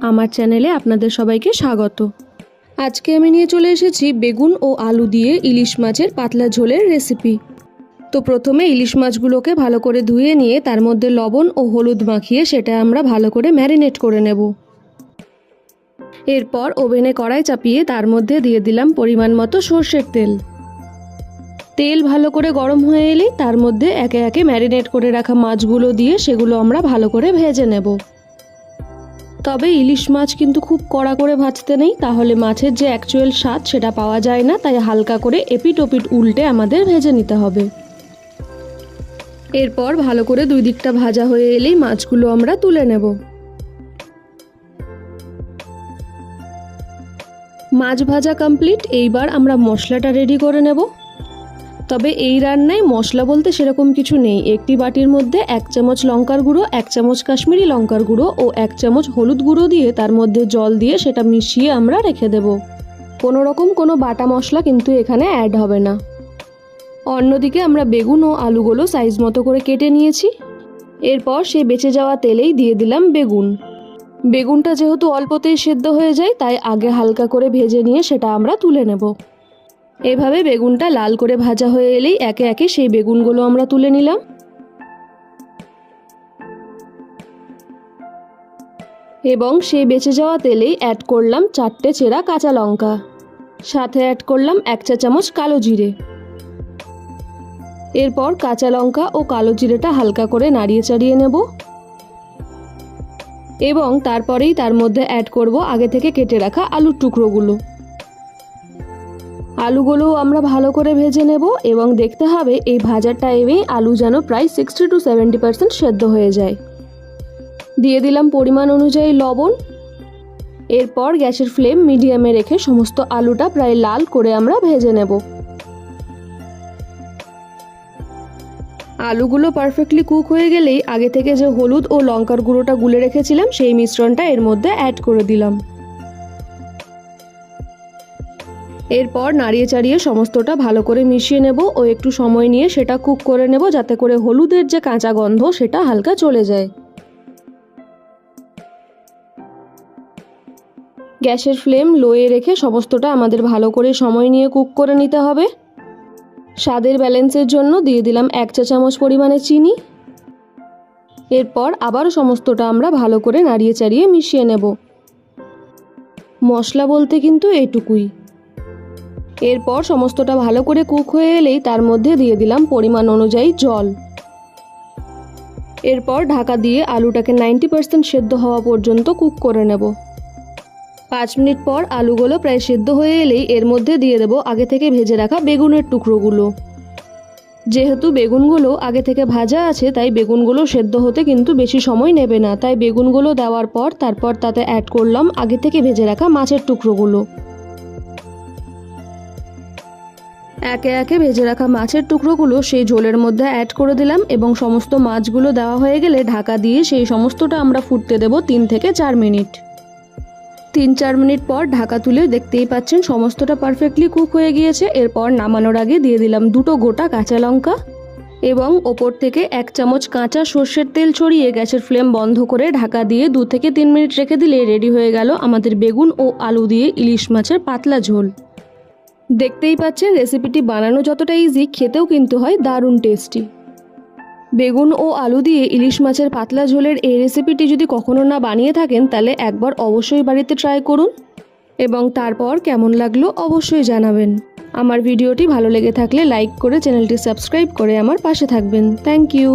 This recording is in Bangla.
আমার চ্যানেলে আপনাদের সবাইকে স্বাগত। আজকে আমি নিয়ে চলে এসেছি বেগুন ও আলু দিয়ে ইলিশ মাছের পাতলা ঝোলের রেসিপি। তো প্রথমে ইলিশ মাছগুলোকে ভালো করে ধুয়ে নিয়ে তার মধ্যে লবণ ও হলুদ মাখিয়ে সেটা আমরা ভালো করে ম্যারিনেট করে নেব। এরপর ওভেনে কড়াই চাপিয়ে তার মধ্যে দিয়ে দিলাম পরিমাণ মতো সর্ষের তেল। তেল ভালো করে গরম হয়ে এলেই তার মধ্যে একে একে ম্যারিনেট করে রাখা মাছগুলো দিয়ে সেগুলো আমরা ভালো করে ভেজে নেব। তবে ইলিশ মাছ কিন্তু খুব কড়া করে ভাজতে নেই, তাহলে মাছের যে অ্যাকচুয়াল স্বাদ সেটা পাওয়া যায় না, তাই হালকা করে এপিট ওপিট উল্টে আমাদের ভেজে নিতে হবে। এরপর ভালো করে দুই দিকটা ভাজা হয়ে এলেই মাছগুলো আমরা তুলে নেব। মাছ ভাজা কমপ্লিট এইবার আমরা মশলাটা রেডি করে নেব। তবে এই রান্নায় মশলা বলতে সেরকম কিছু নেই। একটি বাটির মধ্যে এক চামচ লঙ্কার গুঁড়ো, এক চামচ কাশ্মীরি লঙ্কার গুঁড়ো ও এক চামচ হলুদ গুঁড়ো দিয়ে তার মধ্যে জল দিয়ে সেটা মিশিয়ে আমরা রেখে দেব। কোনো রকম কোনো বাটা মশলা কিন্তু এখানে অ্যাড হবে না। অন্যদিকে আমরা বেগুন ও আলুগুলো সাইজ মতো করে কেটে নিয়েছি। এরপর সেই বেঁচে যাওয়া তেলেই দিয়ে দিলাম বেগুন। বেগুনটা যেহেতু অল্পতেই সেদ্ধ হয়ে যায়, তাই আগে হালকা করে ভেজে নিয়ে সেটা আমরা তুলে নেব। এভাবে বেগুনটা লাল করে ভাজা হয়ে এলেই একে একে সেই বেগুনগুলো আমরা তুলে নিলাম। এবং সেই বেঁচে যাওয়া তেলেই অ্যাড করলাম চারটে চেরা কাঁচা লঙ্কা। সাথে অ্যাড করলাম এক চা চামচ কালো জিরে। এরপর কাঁচা লঙ্কা ও কালো জিরেটা হালকা করে নাড়িয়ে চাড়িয়ে নেব। এবং তারপরেই তার মধ্যে অ্যাড করব আগে থেকে কেটে রাখা আলুর টুকরোগুলো। আলুগুলো আমরা ভালো করে ভেজে নেব এবং দেখতে হবে এই ভাজার টাইমে আলু যেন প্রায় সিক্সটি টু সেভেন্টি পার্সেন্ট সেদ্ধ হয়ে যায়। দিয়ে দিলাম পরিমাণ অনুযায়ী লবণ। এরপর গ্যাসের ফ্লেম মিডিয়ামে রেখে সমস্ত আলুটা প্রায় লাল করে আমরা ভেজে নেব। আলুগুলো পারফেক্টলি কুক হয়ে গেলেই আগে থেকে যে হলুদ ও লঙ্কার গুঁড়োটা গুলে রেখেছিলাম, সেই মিশ্রণটা এর মধ্যে অ্যাড করে দিলাম। এরপর নাড়িয়ে চাড়িয়ে সমস্তটা ভালো করে মিশিয়ে নেব ও একটু সময় নিয়ে সেটা কুক করে নেব যাতে করে হলুদের যে কাঁচা গন্ধ সেটা হালকা চলে যায়। গ্যাসের ফ্লেম লোয়ে রেখে সমস্তটা আমাদের ভালো করে সময় নিয়ে কুক করে নিতে হবে। স্বাদের ব্যালেন্সের জন্য দিয়ে দিলাম এক চা চামচ পরিমাণে চিনি। এরপর আবারও সমস্তটা আমরা ভালো করে নাড়িয়ে চাড়িয়ে মিশিয়ে নেব। মশলা বলতে কিন্তু এইটুকুই। এরপর সমস্তটা ভালো করে কুক হয়ে এলেই তার মধ্যে দিয়ে দিলাম পরিমাণ অনুযায়ী জল। এরপর ঢাকা দিয়ে আলুটাকে নাইনটি পার্সেন্ট সেদ্ধ হওয়া পর্যন্ত কুক করে নেব। পাঁচ মিনিট পর আলুগুলো প্রায় সেদ্ধ হয়ে এলেই এর মধ্যে দিয়ে দেবো আগে থেকে ভেজে রাখা বেগুনের টুকরোগুলো। যেহেতু বেগুনগুলো আগে থেকে ভাজা আছে, তাই বেগুনগুলো সেদ্ধ হতে কিন্তু বেশি সময় নেবে না। তাই বেগুনগুলো দেওয়ার পর তারপর তাতে অ্যাড করলাম আগে থেকে ভেজে রাখা মাছের টুকরোগুলো। একে একে ভেজে রাখা মাছের টুকরোগুলো সেই ঝোলের মধ্যে অ্যাড করে দিলাম এবং সমস্ত মাছগুলো দেওয়া হয়ে গেলে ঢাকা দিয়ে সেই সমস্তটা আমরা ফুটতে দেব তিন থেকে চার মিনিট। তিন চার মিনিট পর ঢাকা তুলে দেখতেই পাচ্ছেন সমস্তটা পারফেক্টলি কুক হয়ে গিয়েছে। এরপর নামানোর আগে দিয়ে দিলাম দুটো গোটা কাঁচা লঙ্কা এবং ওপর থেকে এক চামচ কাঁচা সর্ষের তেল ছড়িয়ে গ্যাসের ফ্লেম বন্ধ করে ঢাকা দিয়ে দু থেকে তিন মিনিট রেখে দিলে রেডি হয়ে গেল আমাদের বেগুন ও আলু দিয়ে ইলিশ মাছের পাতলা ঝোল। দেখতেই পাচ্ছেন রেসিপিটি বানানো যতটা ইজি খেতেও কিন্তু হয় দারুণ টেস্টি বেগুন ও আলু দিয়ে ইলিশ মাছের পাতলা ঝোলের এই রেসিপিটি যদি কখনো না বানিয়ে থাকেন, তাহলে একবার অবশ্যই বাড়িতে ট্রাই করুন। এবং তারপর কেমন লাগল অবশ্যই জানাবেন। আমার ভিডিওটি ভালো লেগে থাকলে লাইক করে চ্যানেলটি সাবস্ক্রাইব করে আমার পাশে থাকবেন। Thank you